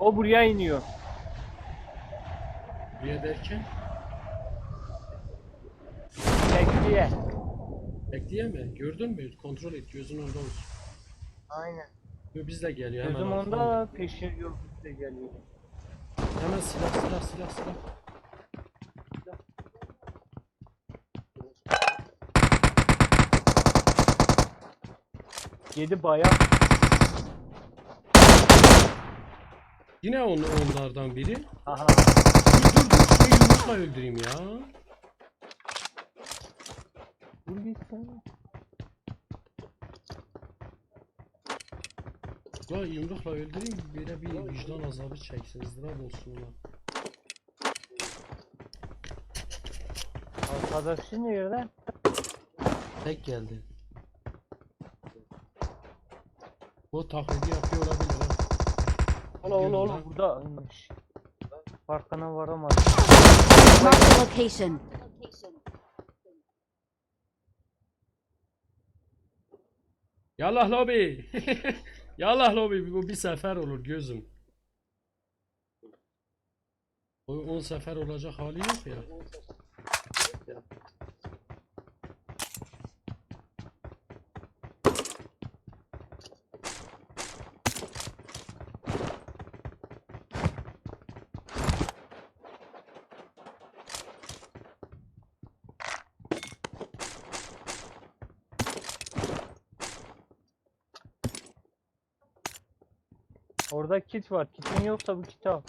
O buraya iniyor. Buraya derken Bekliye. bekleyeme. Gördün mü? Kontrol et. Gözün orada olsun. Aynen. Yo, biz de geliyor hemen. Gözüm onda peşin yok bize geliyor. Hemen silah silah silah silah. Yedi bayağı. Yine on, onlardan biri. Aha. Dur dur dur şunu yumrukla öldüreyim ya. Dur gitsin. La yumrukla öldüreyim böyle bir vicdan azabı çeksin. ızdırap olsun lan. Arkadaşı nerede? Tek geldi. Bu taklidi yapıyor olabilir. Ola ola ola buradaymış. Farkına varamadım. Location. Yallah lobi. Yallah lobi bu bir sefer olur gözüm. O 10 sefer olacak hali yok ya. Orada kit var. Kitin yoksa bu kiti al.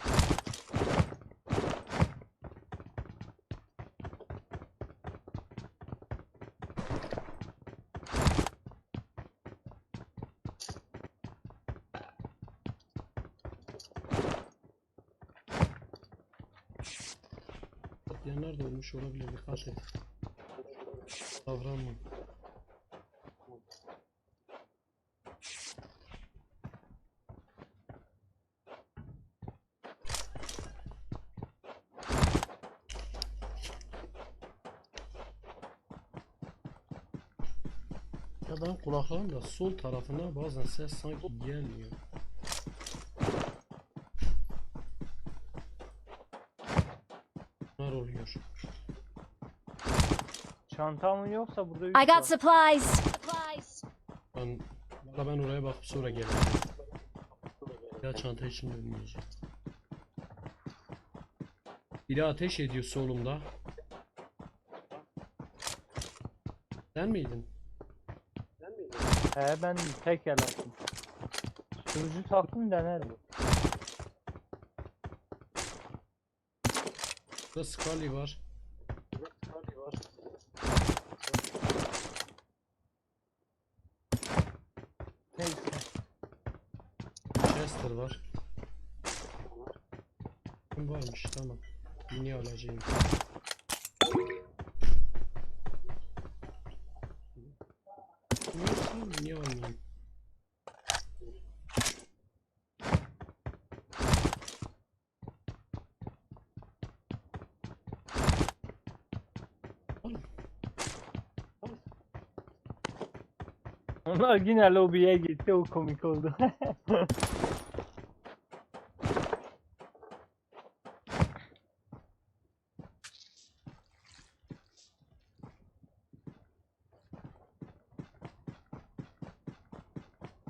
Patlayanlar da olmuş olabilir dikkat et. Davranma. Ya ben kulaklarımda sol tarafına bazen ses sanki gelmiyor. Bunlar oluyor. Çantamın yoksa burada üç I got supplies. Supplies. Ben, valla ben oraya bakıp sonra gelirim. Ya çanta için dönmeyeceğim. Biri ateş ediyor solumda. Sen miydin? He ben tek el attım. Sürücü taktım denerim. Burada Scully var. Neyse. Chester var. Kim varmış tamam. Mini alacağım. Neyse mini almayayım. Oğlum, Onlar yine lobiye gitti o komik oldu.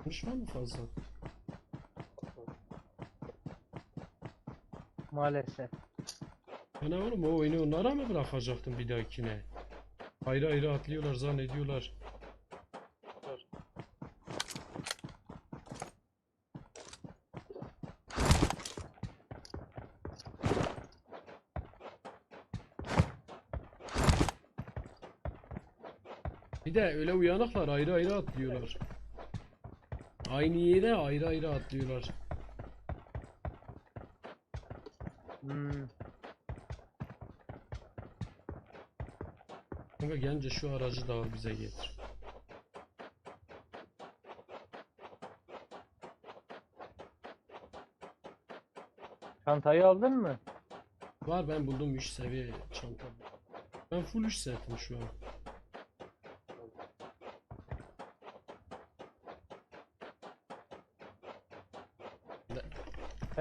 Konuşma mı fazla? Maalesef. Ben oğlum o oyunu onlara mı bırakacaktım bir dahakine? Ayrı ayrı atlıyorlar zannediyorlar. Bir de öyle uyanıklar ayrı ayrı atlıyorlar. Aynı yere ayrı ayrı atlıyorlar. Hmm. Kanka gelince şu aracı da al bize getir. Çantayı aldın mı? Var ben buldum 3 seviye çanta. Ben full 3 setim şu an.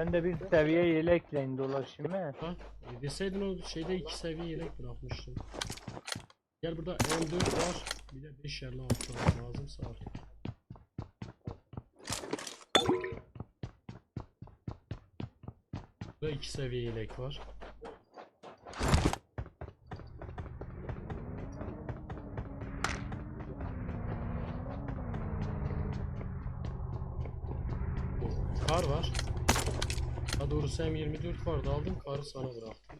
Ben de bir seviye yelekle dolaşayım he. Ha? E, Deseydin o şeyde iki seviye yelek bırakmıştım. Gel burada M4 var. Bir de 5 yerli altı var. Lazımsa al. Burada iki seviye yelek var. Daha doğrusu M24 vardı aldım karı sana bıraktım.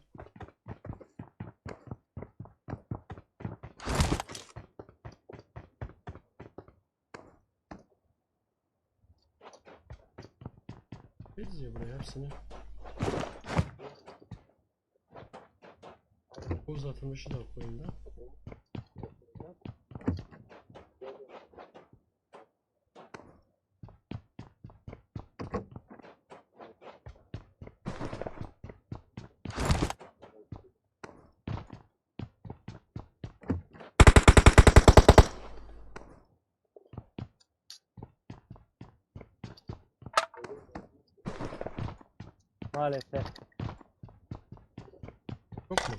Biz ya buraya hepsini. Uzatılmışı da koyun da. Maalesef. Yok mu?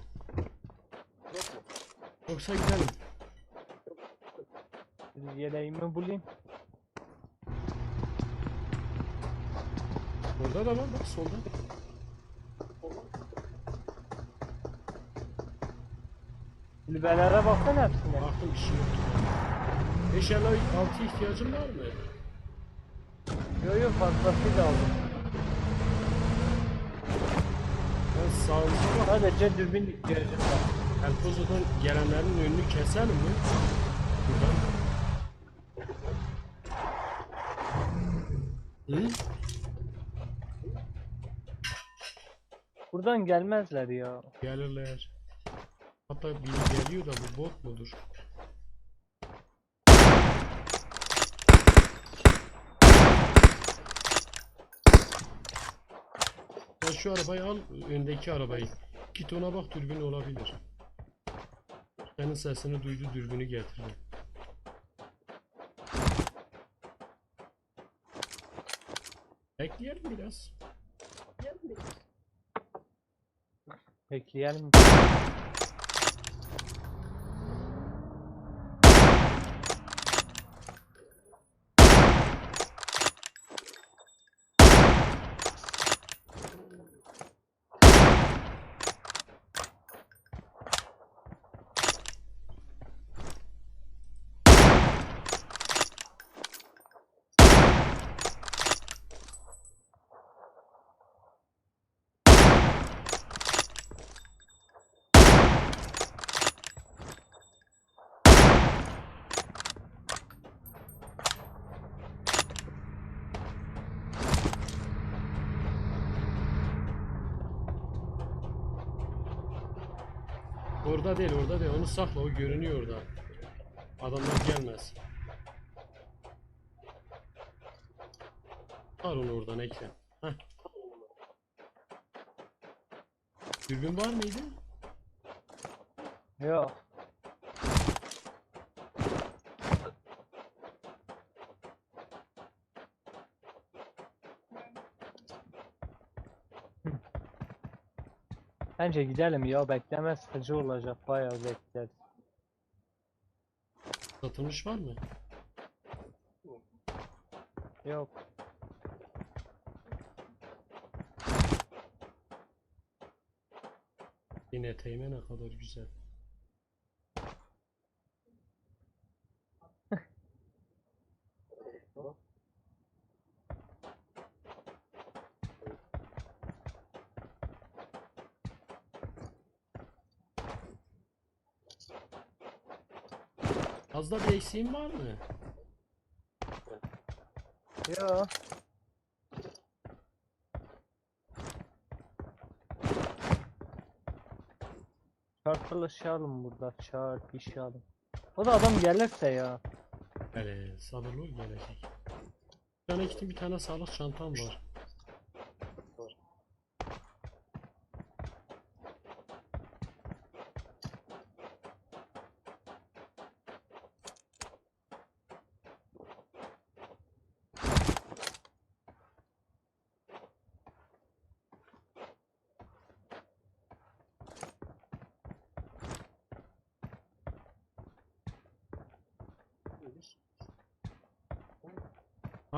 Yoksa gidelim. Bir yeleğimi bulayım. Orada da var bak solda. Kulübelere baksana hepsine. Baktım bir şey yok. Eşyalar altı ihtiyacın var mı? Yo yo fazlasıyla aldım. Sağımıza. Sadece dürbün ihtiyacım var. Elpozo'dan gelenlerin önünü keselim mi? Buradan. Hı? Buradan gelmezler ya. Gelirler. Hatta biri geliyor da bu bot mudur? Şu arabayı al, öndeki arabayı. Git ona bak dürbün olabilir. Senin sesini duydu dürbünü getirdi. Bekleyelim biraz. Bekleyelim. Orada değil, orada değil. Onu sakla, o görünüyor orada. Adamlar gelmez. Al onu oradan Ekrem. Heh. Dürbün var mıydı? Yok. Bence gidelim ya beklemez sıkıcı olacak bayağı bekleriz. Satılmış var mı? Yok. Yine eteğime ne kadar güzel. Fazla bir eksiğin var mı? Yok. Çarpılışalım burada çarpışalım. O da adam gelirse ya. Hele sabırlı ol gelecek. Bir tane gittim bir tane sağlık çantam var.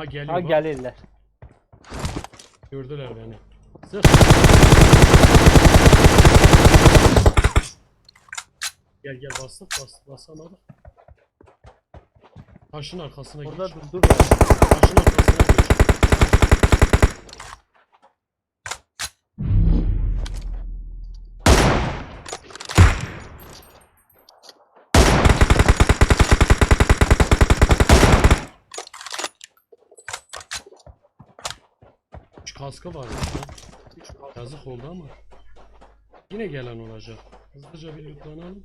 Ha geliyor Ha bak. gelirler. Gördüler beni. Sık. Gel gel bastık bas basamadık. Taşın arkasına Orada geç. dur dur. Taşın arkasına geç. Üç kaskı varmış lan. Yazık oldu ama. Yine gelen olacak. Hızlıca bir lootlanalım.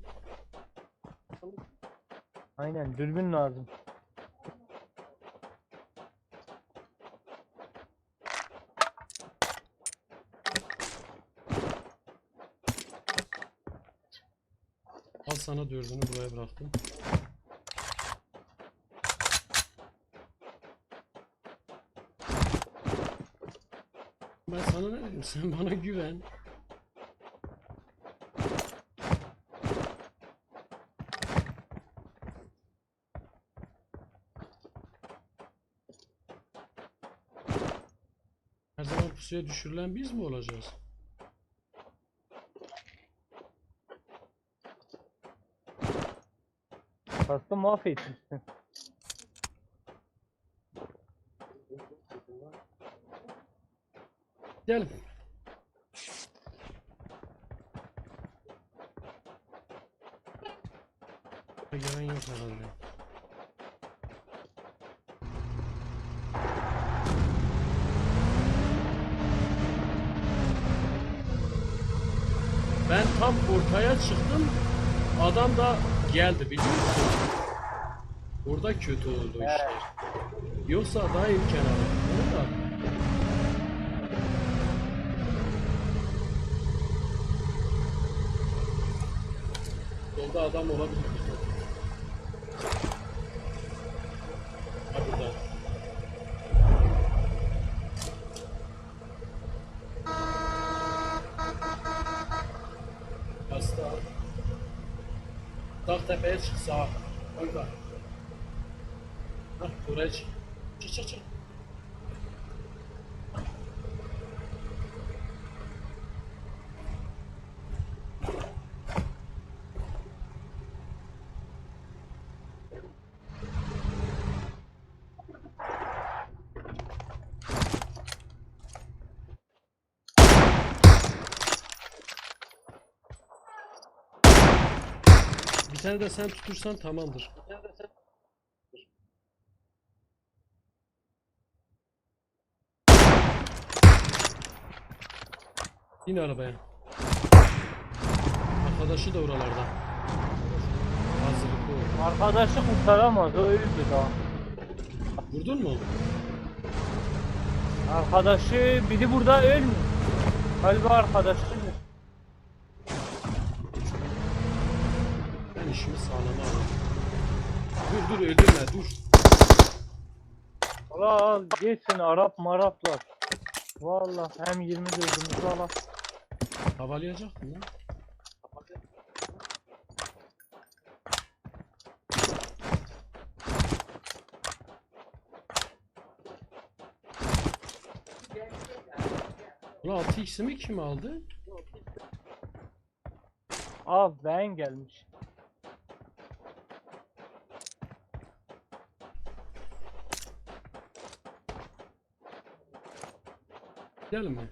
Aynen dürbün lazım. Al sana dördünü buraya bıraktım. Ben sana ne dedim? Sen bana güven. Her zaman pusuya düşürülen biz mi olacağız? Kaskı mahvetmişsin. Gel. Gelen yok herhalde. Ben tam ortaya çıktım. Adam da geldi biliyor musun? Burada kötü oldu işler. Yoksa daha iyi kenara. Orada. Solda adam olabilir. Ha burada. Hasta. Dağ tepeye çık sağa. Orada. Hah buraya çık. Çık çık çık. Bir tane de sen tutursan tamamdır. Bir tane de sen Bin arabaya. Arkadaşı da oralarda. Hazırlıklı ol. Arkadaşı kurtaramaz o öldü daha. Vurdun mu? Arkadaşı biri burada ölmüyor. Galiba arkadaşı. Dur öldürme dur. Al al geçsin Arap maraplar. Vallahi hem 20 gözümüzü al. al. Havalayacak mı lan? Ulan 6x'imi kim aldı? Al ben gelmiş. Gidelim mi?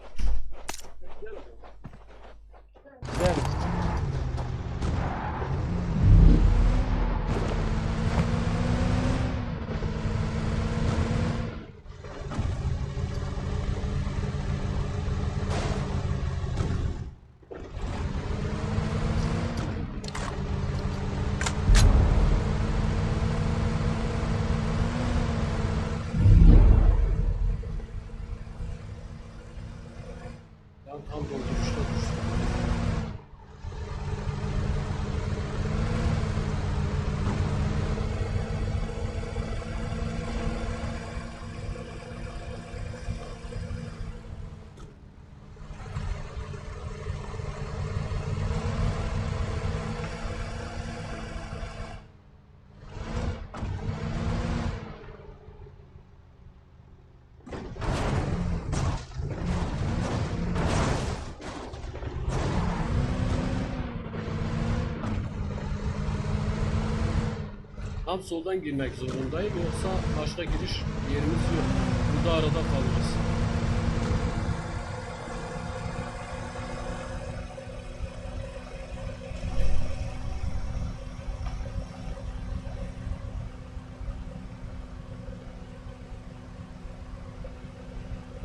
Tam soldan girmek zorundayım yoksa başka giriş yerimiz yok. Bu da arada kalırız.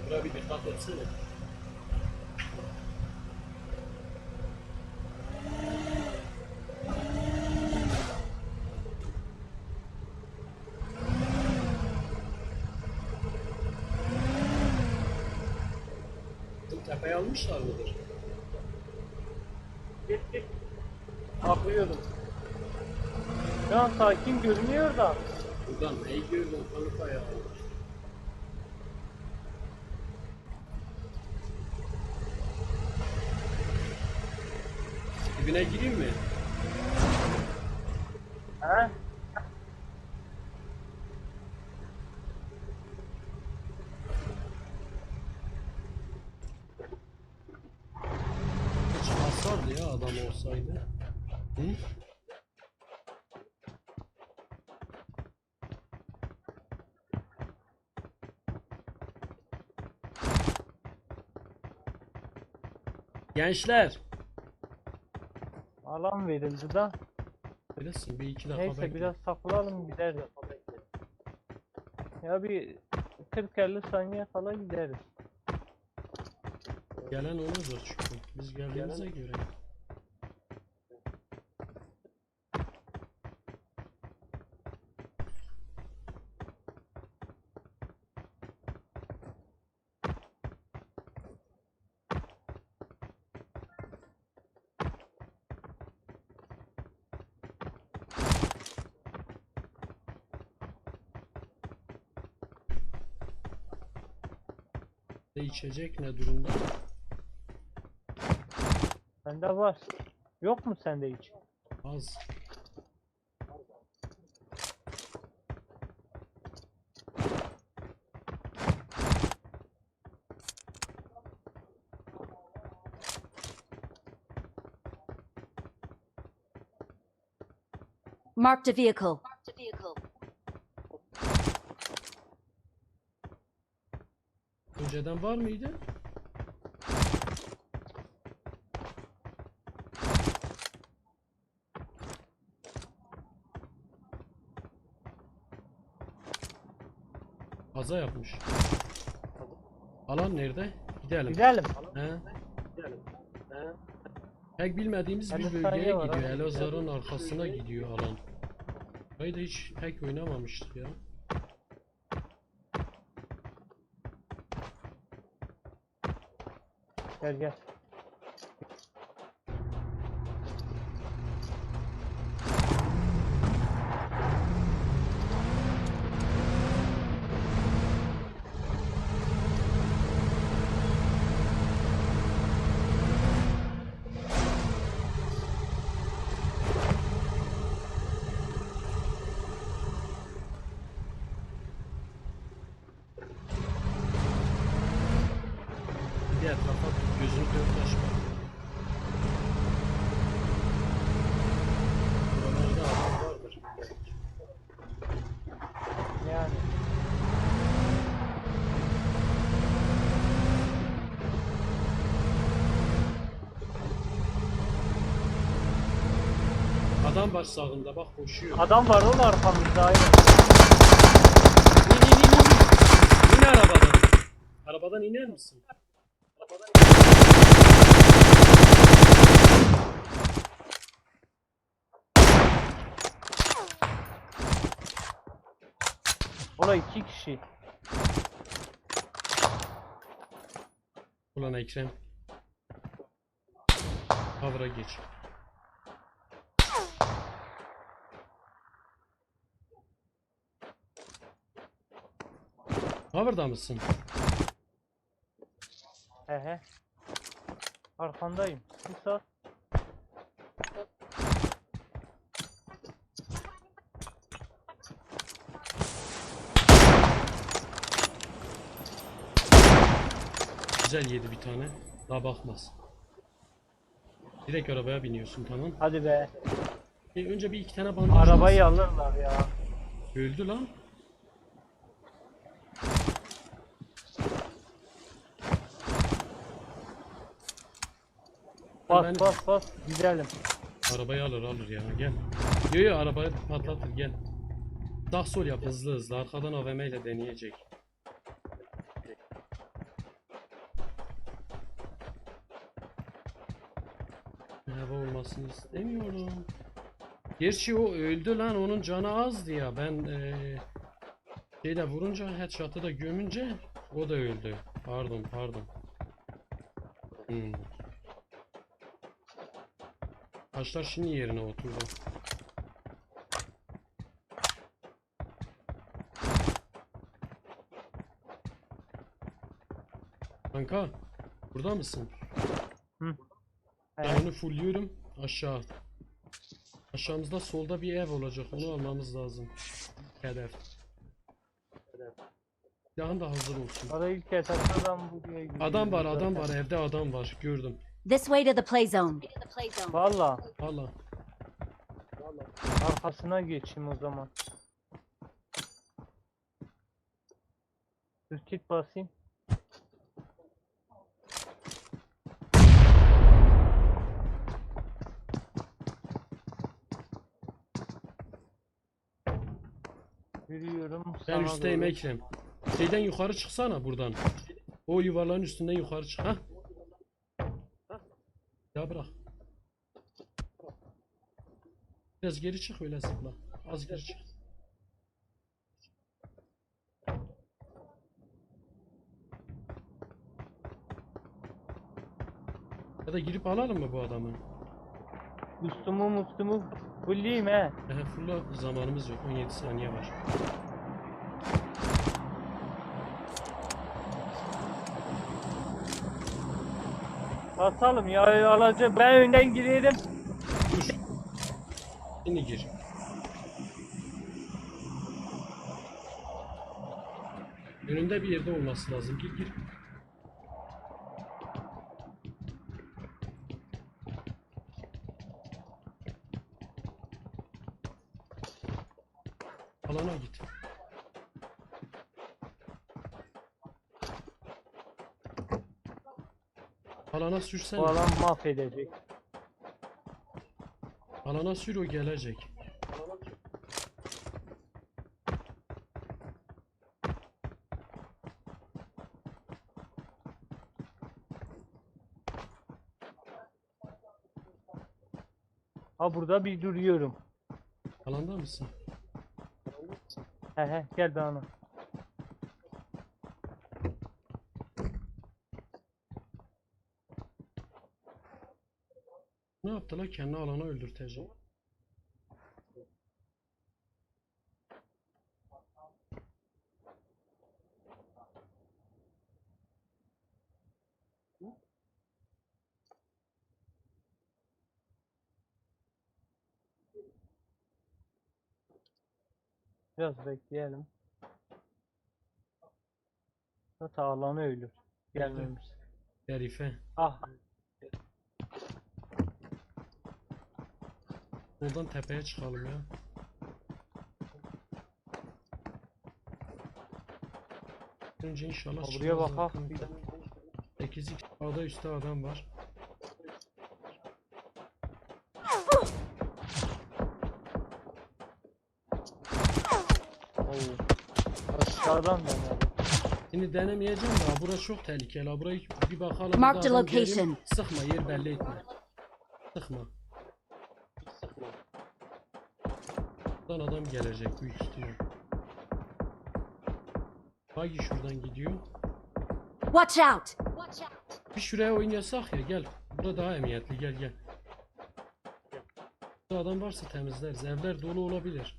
Buraya bir dikkat etsene. Almışlar mıdır? Git git. Bakıyordum. Şu an sakin görünüyor da. Buradan neyi gördün kanka ya? Dibine gireyim mi? He? Hiç basardı ya adam olsaydı. Hı? Gençler. Alan verildi da. Öylesin bir iki dakika Neyse bekle. biraz takılalım gideriz. Ya bir 40-50 saniye kala gideriz. Gelen onudur çünkü. Biz geldiğimize göre. Ne içecek ne durumda? Sende var. Yok mu sende hiç? Az. Marked a vehicle. Önceden var mıydı? Kaza yapmış. Alan nerede? Gidelim. Gidelim. He? Pek bilmediğimiz bir bölgeye gidiyor. Elazığ'ın arkasına gidiyor alan. Burayı da hiç pek oynamamıştık ya. Gel gel. Adam var sağında bak koşuyor. Adam var oğlum arkamızda aynen. İn in in in. İn arabadan. Arabadan iner misin? Ola iki kişi. Ulan Ekrem. Kavra geç. Cover'da mısın? He he. Arkandayım. Bir saat. Güzel yedi bir tane. Daha bakmaz. Direkt arabaya biniyorsun tamam. Hadi be. E, önce bir iki tane bandaj Arabayı alırlar ya. Öldü lan. Bas Ben- bas bas gidelim. Arabayı alır alır ya gel. Yo yo arabayı patlatır gel. Sağ sol yap hızlı hızlı arkadan AVM ile deneyecek. Merhaba olmasını istemiyorum. Gerçi o öldü lan onun canı azdı ya ben eee şeyle vurunca headshot'ı da gömünce o da öldü. Pardon pardon. Hmm. Taşlar şimdi yerine oturdu. Kanka, burada mısın? Ben Evet. onu fullüyorum aşağı. Aşağımızda solda bir ev olacak. Onu almamız lazım. Hedef. Silahın da hazır olsun. Ara ilk etapta adam buraya gidiyor. Adam var, adam var. Evde adam var. Gördüm. This way to the play zone. Valla Valla. arkasına geçeyim o zaman. Dur kit basayım. Yürüyorum. Ben sana üstteyim doğru. Ekrem. Şeyden yukarı çıksana buradan. O yuvarlağın üstünden yukarı çık. Ha? Ya bırak. Biraz geri çık öyle zıpla. Az geri çık. Ya da girip alalım mı bu adamı? Üstümü mustumu fulleyim he. Ehe fulla zamanımız yok. 17 saniye var. Basalım ya alacak. Ben önden girerim. Şimdi gir. Önünde bir yerde olması lazım. Gir gir. Alana git. Alana sürsene. Bu alan mahvedecek. Alana sür o gelecek. Ha burada bir duruyorum. Alanda mısın? He he gel bana. La? Kendi alana öldürtecek. Biraz bekleyelim. Zaten alanı ölür. Gelmemiş. Herife. Ah Oradan tepeye çıkalım ya. Önce inşallah buraya çıkmaz bakak. zaten. 8 A'da üstte adam var. Aşağıdan denedim. Şimdi denemeyeceğim de burası çok tehlikeli. ha. Burayı bir bakalım. Mark the location. Sıkma yer belli etme. Sıkma. Buradan adam gelecek büyük ihtimal. Bagi şuradan gidiyor. Watch out. Watch out. Bir şuraya oynayasak ya gel. Burada daha emniyetli gel gel. Burada adam varsa temizleriz. Evler dolu olabilir.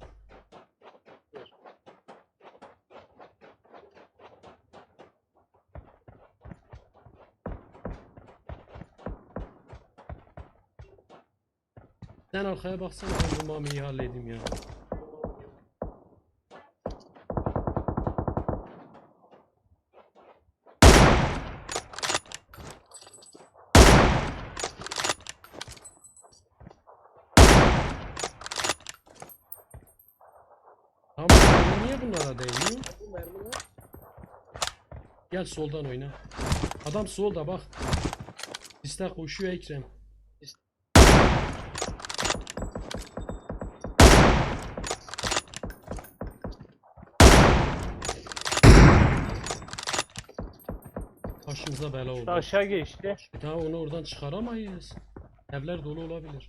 Sen arkaya baksana ben bu mamiyi halledeyim ya. Gel soldan oyna. Adam solda bak. Piste koşuyor Ekrem. Başımıza bela oldu. Aşağı geçti. Bir daha onu oradan çıkaramayız. Evler dolu olabilir.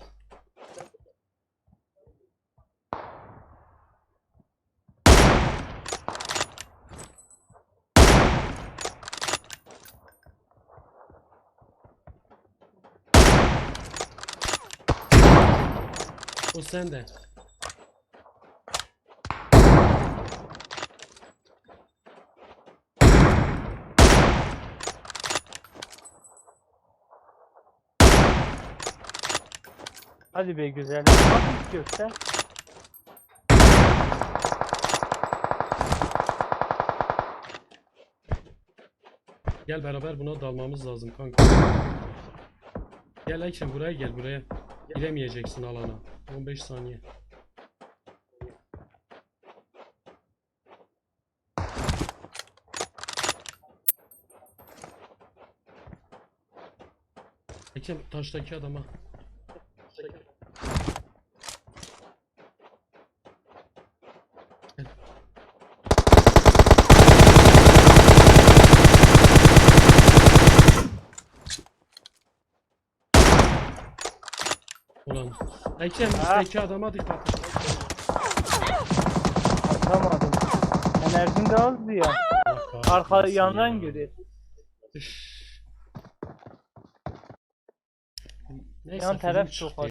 O sende. Hadi be güzel. Bak istiyorsan. Gel beraber buna dalmamız lazım kanka. Gel Ekrem buraya gel buraya. Giremeyeceksin alana. 15 saniye. Ekrem taştaki adama. Gel. Ulan. Ekrem üstteki adama dikkat et. Atamadım. Enerjim de azdı ya. Arka yandan ya. geliyor. Üf. Neyse, Yan taraf film çok çıktı.